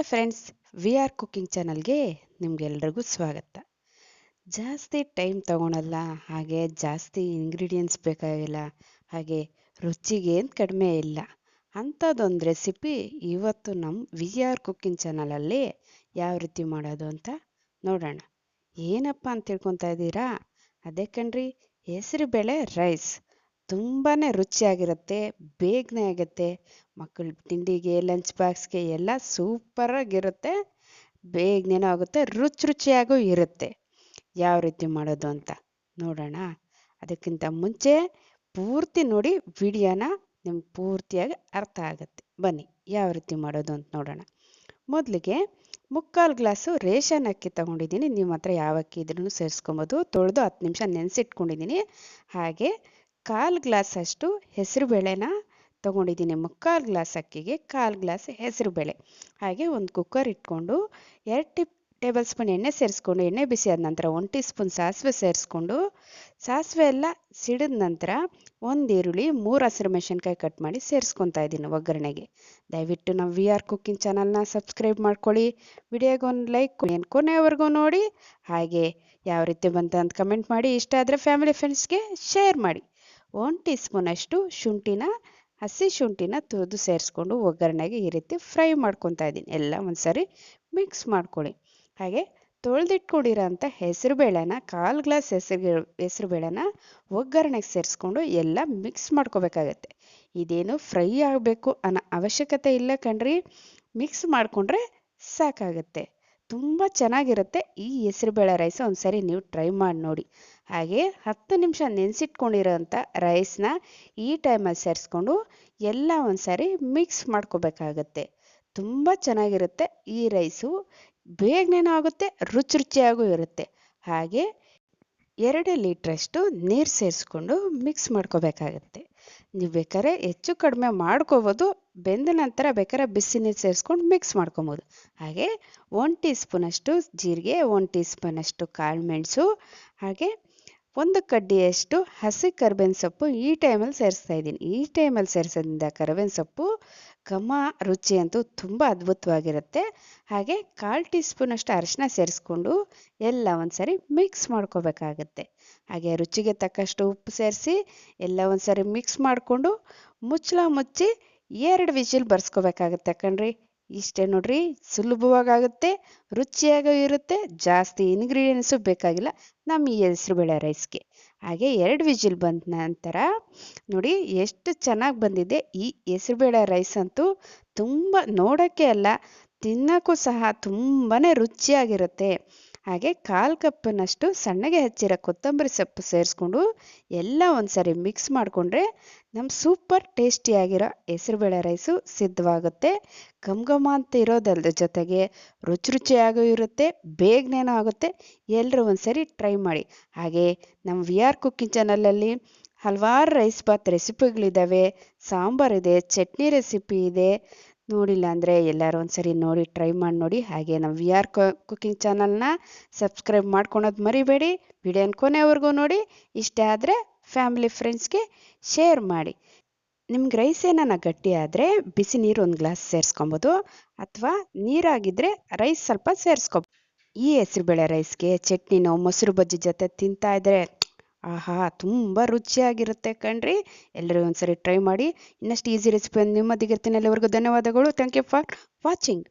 ನಮಸ್ತೆ friends V R cooking ಚಾನಲ್ಗೆ ನಿಮಗೆಲ್ರಿಗೂ ಸ್ವಾಗತ. ಜಾಸ್ತಿ ಟೈಮ್ ತಗೊಳಲ್ಲ, ಹಾಗೆ ಜಾಸ್ತಿ ಇಂಗ್ರೀಡಿಯೆಂಟ್ಸ್ ಬೇಕಾಗಿಲ್ಲ, ಹಾಗೆ ರುಚಿಗೇನು ಕಡಿಮೆ ಇಲ್ಲ. ಅಂಥದ್ದೊಂದು ರೆಸಿಪಿ ಇವತ್ತು ನಮ್ಮ ವಿ ಆರ್ ಕುಕ್ಕಿಂಗ್ ಚಾನಲಲ್ಲಿ ಯಾವ ರೀತಿ ಮಾಡೋದು ಅಂತ ನೋಡೋಣ. ಏನಪ್ಪ ಅಂತ ತಿಳ್ಕೊತಾ ಇದ್ದೀರಾ? ಅದೇ ಕಣ್ರಿ ಹೆಸರುಬೇಳೆ ರೈಸ್ ತುಂಬಾ ರುಚಿಯಾಗಿರುತ್ತೆ, ಬೇಗನೆ ಆಗುತ್ತೆ. ಮಕ್ಕಳ ತಿಂಡಿಗೆ ಲಂಚ್ ಬಾಕ್ಸ್ಗೆ ಎಲ್ಲ ಸೂಪರಾಗಿರುತ್ತೆ ಬೇಗನೆ ಆಗುತ್ತೆ, ರುಚಿ ರುಚಿಯಾಗೂ ಇರುತ್ತೆ. ಯಾವ ರೀತಿ ಮಾಡೋದು ಅಂತ ನೋಡೋಣ. ಅದಕ್ಕಿಂತ ಮುಂಚೆ ಪೂರ್ತಿ ನೋಡಿ ವಿಡಿಯೋನ ನಿಮ್ಗೆ ಪೂರ್ತಿಯಾಗಿ ಅರ್ಥ ಆಗುತ್ತೆ. ಬನ್ನಿ, ಯಾವ ರೀತಿ ಮಾಡೋದು ಅಂತ ನೋಡೋಣ. ಮೊದಲಿಗೆ ಮುಕ್ಕಾಲು ಗ್ಲಾಸು ರೇಷನ್ ಅಕ್ಕಿ ತೊಗೊಂಡಿದ್ದೀನಿ. ನಿಮ್ಮ ಹತ್ರ ಯಾವ ಅಕ್ಕಿ ಇದ್ರೂ ಸೇರಿಸ್ಕೊಬೋದು. ತೊಳೆದು ಹತ್ತು ನಿಮಿಷ ನೆನೆಸಿಟ್ಕೊಂಡಿದ್ದೀನಿ. ಹಾಗೆ ಕಾಲು ಗ್ಲಾಸ್ ಅಷ್ಟು ಹೆಸರುಬೇಳೆನ ತೊಗೊಂಡಿದ್ದೀನಿ. ಮುಕ್ಕಾಲು ಗ್ಲಾಸ್ ಅಕ್ಕಿಗೆ ಕಾಲು ಗ್ಲಾಸ್ ಹೆಸರುಬೇಳೆ ಹಾಗೆ ಒಂದು ಕುಕ್ಕರ್ ಇಟ್ಕೊಂಡು ಎರಡು ಟಿ, ಟೇಬಲ್ ಸ್ಪೂನ್ ಎಣ್ಣೆ ಸೇರಿಸ್ಕೊಂಡು, ಎಣ್ಣೆ ಬಿಸಿ ಆದ ನಂತರ ಒಂದು ಟೀ ಸ್ಪೂನ್ ಸಾಸಿವೆ ಸೇರಿಸ್ಕೊಂಡು, ಸಾಸಿವೆ ಎಲ್ಲ ಸಿಡಿದ ನಂತರ ಒಂದು ಈರುಳ್ಳಿ, ಮೂರು ಹಸಿರು ಮೆಣಸಿನ್ಕಾಯಿ ಕಟ್ ಮಾಡಿ ಸೇರಿಸ್ಕೊತಾ ಇದ್ದೀನಿ ಒಗ್ಗರಣೆಗೆ. ದಯವಿಟ್ಟು ನಾವು ವಿ ಆರ್ ಕುಕ್ಕಿಂಗ್ ಚಾನಲ್ನ ಸಬ್ಸ್ಕ್ರೈಬ್ ಮಾಡ್ಕೊಳ್ಳಿ. ವಿಡಿಯೋಗೆ ಒಂದು ಲೈಕ್ ಏನು ಕೊನೆಯವರೆಗೂ ನೋಡಿ. ಹಾಗೆ ಯಾವ ರೀತಿ ಬಂತ ಅಂತ ಕಮೆಂಟ್ ಮಾಡಿ. ಇಷ್ಟ ಆದರೆ ಫ್ಯಾಮಿಲಿ ಫ್ರೆಂಡ್ಸ್ಗೆ ಶೇರ್ ಮಾಡಿ. ಒನ್ ಟೀ ಸ್ಪೂನಷ್ಟು ಶುಂಠಿನ, ಹಸಿ ಶುಂಠಿನ ತುರಿದು ಸೇರಿಸ್ಕೊಂಡು ಒಗ್ಗರಣೆಗೆ ಈ ರೀತಿ ಫ್ರೈ ಮಾಡ್ಕೊತಾ ಇದ್ದೀನಿ. ಎಲ್ಲ ಒಂದ್ಸರಿ ಮಿಕ್ಸ್ ಮಾಡ್ಕೊಳ್ಳಿ. ಹಾಗೆ ತೊಳೆದಿಟ್ಕೊಂಡಿರೋಂಥ ಹೆಸರುಬೇಳೆನ, ಕಾಲು ಗ್ಲಾಸ್ ಹೆಸರು ಬೇಳೆನ ಒಗ್ಗರಣೆಗೆ ಸೇರಿಸ್ಕೊಂಡು ಎಲ್ಲ ಮಿಕ್ಸ್ ಮಾಡ್ಕೋಬೇಕಾಗತ್ತೆ. ಇದೇನು ಫ್ರೈ ಆಗಬೇಕು ಅನ್ನೋ ಅವಶ್ಯಕತೆ ಇಲ್ಲ ಕಣ್ರಿ. ಮಿಕ್ಸ್ ಮಾಡಿಕೊಂಡ್ರೆ ಸಾಕಾಗತ್ತೆ. ತುಂಬ ಚೆನ್ನಾಗಿರುತ್ತೆ. ಈ ಹೆಸರುಬೇಳೆ ರೈಸ್ ಒಂದ್ಸರಿ ನೀವು ಟ್ರೈ ಮಾಡಿ ನೋಡಿ. ಹಾಗೆ ಹತ್ತು ನಿಮಿಷ ನೆನೆಸಿಟ್ಕೊಂಡಿರೋಂಥ ರೈಸ್ನ ಈ ಟೈಮಲ್ಲಿ ಸೇರಿಸ್ಕೊಂಡು ಎಲ್ಲ ಒಂದ್ಸರಿ ಮಿಕ್ಸ್ ಮಾಡ್ಕೋಬೇಕಾಗತ್ತೆ. ತುಂಬ ಚೆನ್ನಾಗಿರುತ್ತೆ ಈ ರೈಸು ಬೇಗನೇನೂ ಆಗುತ್ತೆ, ರುಚಿ ರುಚಿಯಾಗೂ ಇರುತ್ತೆ. ಹಾಗೆ ಎರಡು ಲೀಟ್ರಷ್ಟು ನೀರು ಸೇರಿಸ್ಕೊಂಡು ಮಿಕ್ಸ್ ಮಾಡ್ಕೋಬೇಕಾಗತ್ತೆ. ನೀವು ಬೇಕಾದ್ರೆ ಹೆಚ್ಚು ಕಡಿಮೆ ಮಾಡ್ಕೋಬೋದು, ಬೆಂದ ನಂತರ ಬೇಕಾದ್ರೆ ಬಿಸಿ ನೀರು ಸೇರಿಸ್ಕೊಂಡು ಮಿಕ್ಸ್ ಮಾಡ್ಕೊಬೋದು. ಹಾಗೆ ಒನ್ ಟೀ ಸ್ಪೂನಷ್ಟು ಜೀರಿಗೆ ಒನ್ ಟೀ ಸ್ಪೂನಷ್ಟು ಕಾಳು ಮೆಣಸು ಹಾಗೆ ಒಂದು ಕಡ್ಡಿಯಷ್ಟು ಹಸಿ ಕರ್ಬೇವಿನ ಸೊಪ್ಪು ಈ ಟೈಮಲ್ಲಿ ಸೇರಿಸ್ತಾ ಇದ್ದೀನಿ. ಈ ಟೈಮಲ್ಲಿ ಸೇರಿಸೋದ್ರಿಂದ ಕರ್ಬೇವಿನ ಸೊಪ್ಪು ಘಮ, ರುಚಿ ಅಂತೂ ತುಂಬ ಅದ್ಭುತವಾಗಿರುತ್ತೆ. ಹಾಗೆ ಕಾಲು ಟೀ ಸ್ಪೂನಷ್ಟು ಅರಿಶಿನ ಸೇರಿಸ್ಕೊಂಡು ಎಲ್ಲ ಒಂದ್ಸರಿ ಮಿಕ್ಸ್ ಮಾಡ್ಕೋಬೇಕಾಗತ್ತೆ. ಹಾಗೆ ರುಚಿಗೆ ತಕ್ಕಷ್ಟು ಉಪ್ಪು ಸೇರಿಸಿ ಎಲ್ಲ ಒಂದ್ಸರಿ ಮಿಕ್ಸ್ ಮಾಡಿಕೊಂಡು ಮುಚ್ಚಳ ಮುಚ್ಚಿ ಎರಡು ವಿಜಿಲ್ ಬರ್ಸ್ಕೋಬೇಕಾಗತ್ತೆ ಕಣ್ರಿ. ಇಷ್ಟೇ ನೋಡ್ರಿ ಸುಲಭವಾಗುತ್ತೆ ರುಚಿಯಾಗೂ ಇರುತ್ತೆ, ಜಾಸ್ತಿ ಇಂಗ್ರೀಡಿಯೆಂಟ್ಸು ಬೇಕಾಗಿಲ್ಲ, ನಮ್ಮ ಈ ಹೆಸರುಬೇಳೆ ರೈಸ್ಗೆ ಹಾಗೆ ಎರಡು ವಿಜಿಲ್ ಬಂದ ನಂತರ ನೋಡಿ ಎಷ್ಟು ಚೆನ್ನಾಗಿ ಬಂದಿದೆ, ಈ ಹೆಸರುಬೇಳೆ ರೈಸ್ ಅಂತೂ ತುಂಬ ನೋಡೋಕ್ಕೆ ಅಲ್ಲ, ತಿನ್ನೋಕ್ಕೂ ಸಹ ತುಂಬಾ ರುಚಿಯಾಗಿರುತ್ತೆ. ಹಾಗೆ ಕಾಲು ಕಪ್ಪನಷ್ಟು ಸಣ್ಣಗೆ ಹಚ್ಚಿರೋ ಕೊತ್ತಂಬರಿ ಸೊಪ್ಪು ಸೇರಿಸ್ಕೊಂಡು ಎಲ್ಲ ಒಂದ್ಸರಿ ಮಿಕ್ಸ್ ಮಾಡಿಕೊಂಡ್ರೆ ನಮ್ಮ ಸೂಪರ್ ಟೇಸ್ಟಿಯಾಗಿರೋ ಹೆಸರುಬೇಳೆ ರೈಸು ಸಿದ್ಧವಾಗುತ್ತೆ. ಗಮಗಮ ಅಂತ ಇರೋದಲ್ದ ಜೊತೆಗೆ ರುಚಿ ರುಚಿಯಾಗೂ ಇರುತ್ತೆ, ಬೇಗನೇನೂ ಆಗುತ್ತೆ. ಎಲ್ಲರೂ ಒಂದ್ಸರಿ ಟ್ರೈ ಮಾಡಿ. ಹಾಗೆ ನಮ್ಮ ವಿ ಆರ್ ಕುಕ್ಕಿಂಗ್ ಚಾನಲಲ್ಲಿ ಹಲವಾರು ರೈಸ್ ಬಾತ್ ರೆಸಿಪಿಗಳಿದ್ದಾವೆ ಸಾಂಬಾರಿದೆ ಚಟ್ನಿ ರೆಸಿಪಿ ಇದೆ. ನೋಡಿಲ್ಲ ಅಂದರೆ ಎಲ್ಲರೂ ಒಂದ್ಸರಿ ನೋಡಿ ಟ್ರೈ ಮಾಡಿ ನೋಡಿ. ಹಾಗೆ ನಮ್ಮ ವಿ ಆರ್ ಕುಕ್ಕಿಂಗ್ ಚಾನಲ್ನ ಸಬ್ಸ್ಕ್ರೈಬ್ ಮಾಡ್ಕೊಳೋದು ಮರಿಬೇಡಿ. ವಿಡಿಯೋನ ಕೊನೆವರೆಗೂ ನೋಡಿ. ಇಷ್ಟ ಆದರೆ ಫ್ಯಾಮಿಲಿ ಫ್ರೆಂಡ್ಸ್ಗೆ ಶೇರ್ ಮಾಡಿ. ನಿಮ್ಗೆ ರೈಸ್ ಏನಾನ ಗಟ್ಟಿ ಆದರೆ ಬಿಸಿ ನೀರು ಒಂದು ಗ್ಲಾಸ್ ಸೇರಿಸ್ಕೊಬೋದು. ಅಥವಾ ನೀರಾಗಿದ್ದರೆ ರೈಸ್ ಸ್ವಲ್ಪ ಸೇರಿಸ್ಕೊ ಈ ಹೆಸರುಬೇಳೆ ರೈಸ್ಗೆ ಚಟ್ನಿನೋ, ಮೊಸರು ಬಜ್ಜಿ ಜೊತೆ ತಿಂತಾ ಇದ್ರೆ ಆಹಾ, ತುಂಬ ರುಚಿಯಾಗಿರುತ್ತೆ ಕಣ್ರಿ. ಎಲ್ಲರೂ ಒಂದ್ಸರಿ ಟ್ರೈ ಮಾಡಿ, ಇನ್ನಷ್ಟು ಈಸಿ ರೆಸಿಪಿ ನಿಮ್ಮೊಂದಿಗೆ ಇರ್ತೀನಿ ಅಲ್ಲಿವರೆಗೂ ಧನ್ಯವಾದಗಳು. Thank you for watching